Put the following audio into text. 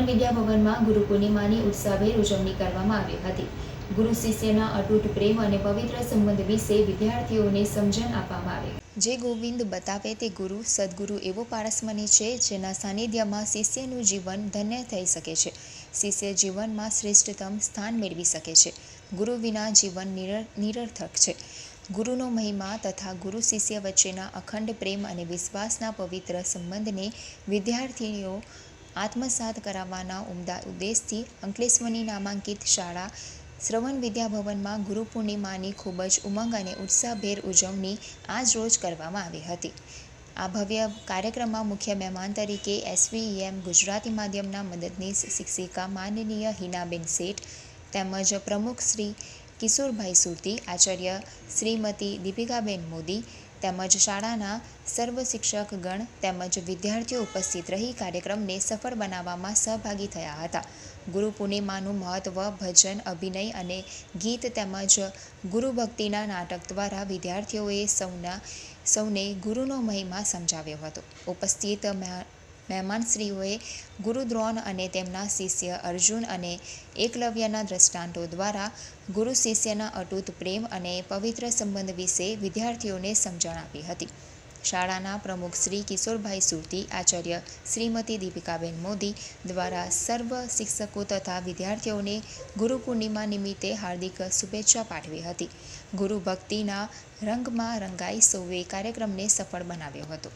શ્રવણ વિદ્યા ભવનમાં ગુરુ પૂર્ણિમાની ઉત્સાહભેર ઉજવણી કરવામાં આવી હતી. ગુરુ શિષ્યના અતૂટ પ્રેમ અને પવિત્ર સંબંધ વિશે વિદ્યાર્થીઓને સમજણ આપવામાં આવી. જે ગોવિંદ બતાવે તે ગુરુ, સદગુરુ એવો પારસમની છે જેના સાનિધ્યમાં શિષ્યનું જીવન ધન્ય થઈ શકે છે. શિષ્ય જીવનમાં શ્રેષ્ઠતમ સ્થાન મેળવી શકે છે. ગુરુ વિના જીવન નિરર્થક છે. ગુરુનો મહિમા તથા ગુરુ શિષ્ય વચ્ચેના અખંડ પ્રેમ અને વિશ્વાસના પવિત્ર સંબંધને વિદ્યાર્થીઓ આત્મસાત કરાવવાના ઉમદા ઉદ્દેશથી અંકલેશ્વરની નામાંકિત શાળા શ્રવણ વિદ્યાભવનમાં ગુરુ પૂર્ણિમાની ખૂબ જ ઉમંગ અને ઉત્સાહભેર ઉજવણી આજ રોજ કરવામાં આવી હતી. આ ભવ્ય કાર્યક્રમમાં મુખ્ય મહેમાન તરીકે એસવીએમ ગુજરાતી માધ્યમના મદદનીશ શિક્ષિકા માનનીય હિનાબેન શેઠ તેમજ પ્રમુખ શ્રી કિશોરભાઈ સુરતી, આચાર્ય શ્રીમતી દીપિકાબેન મોદી તેમજ શાળાના સર્વ શિક્ષકગણ તેમજ વિદ્યાર્થીઓ ઉપસ્થિત રહી કાર્યક્રમને સફળ બનાવવામાં સહભાગી થયા હતા. ગુરુ પૂર્ણિમાનું મહત્ત્વ ભજન, અભિનય અને ગીત તેમજ ગુરુભક્તિના નાટક દ્વારા વિદ્યાર્થીઓએ સૌના, સૌને ગુરુનો મહિમા સમજાવ્યો હતો. ઉપસ્થિત મહે- મહેમાનશ્રીઓએ ગુરુદ્રોણ અને તેમના શિષ્ય અર્જુન અને એકલવ્યના દ્રષ્ટાંતો દ્વારા ગુરુ શિષ્યના અટૂત પ્રેમ અને પવિત્ર સંબંધ વિશે વિદ્યાર્થીઓને સમજણ આપી હતી. શાળાના પ્રમુખ શ્રી કિશોરભાઈ સુરતી, આચાર્ય શ્રીમતી દીપિકાબેન મોદી દ્વારા સર્વ શિક્ષકો તથા વિદ્યાર્થીઓને ગુરુ પૂર્ણિમા નિમિત્તે હાર્દિક શુભેચ્છા પાઠવી હતી. ગુરુ ભક્તિના રંગમાં રંગાઈ સૌએ કાર્યક્રમને સફળ બનાવ્યો હતો.